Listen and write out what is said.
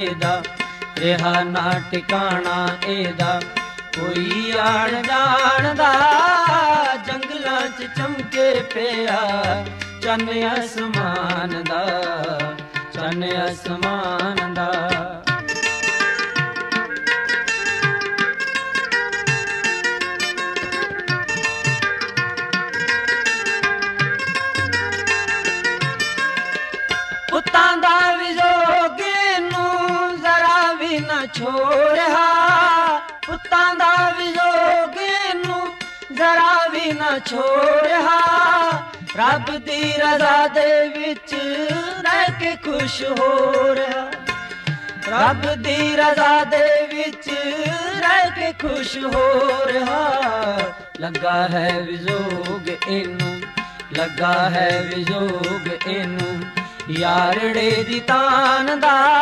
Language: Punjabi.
ਇਹਦਾ, ਰਿਹਾ ਨਾ ਟਿਕਾਣਾ ਇਹਦਾ। ਕੋਈ ਆਣ ਜਾਣਦਾ ਜੰਗਲਾਂ 'ਚ ਚਮਕੇ ਪਿਆ। ਚੰਨ ਅਸਮਾਨ ਦਾ, ਚੰਨ ਅਸਮਾਨ ਦਾ। ਛੋੜਿਆ। ਪੁੱਤਾਂ ਦਾ ਵਿਯੋਗ ਨੂੰ ਜ਼ਰਾ ਵੀ ਨਾ ਛੋੜਿਆ। ਰੱਬ ਦੀ ਰਜ਼ਾ ਦੇ ਵਿੱਚ ਰਹਿ ਕੇ ਖੁਸ਼ ਹੋ ਰਿਹਾ। ਰੱਬ ਦੀ ਰਜ਼ਾ ਦੇ ਵਿੱਚ ਰਹਿ ਕੇ ਖੁਸ਼ ਹੋ ਰਿਹਾ। ਲੱਗਾ ਹੈ ਵਿਜੋਗ ਇਹਨੂੰ, ਲੱਗਾ ਹੈ ਵਿਜੋਗ ਇਹਨੂੰ। ਯਾਰੜੇ ਦੀ ਤਾਨ ਦਾ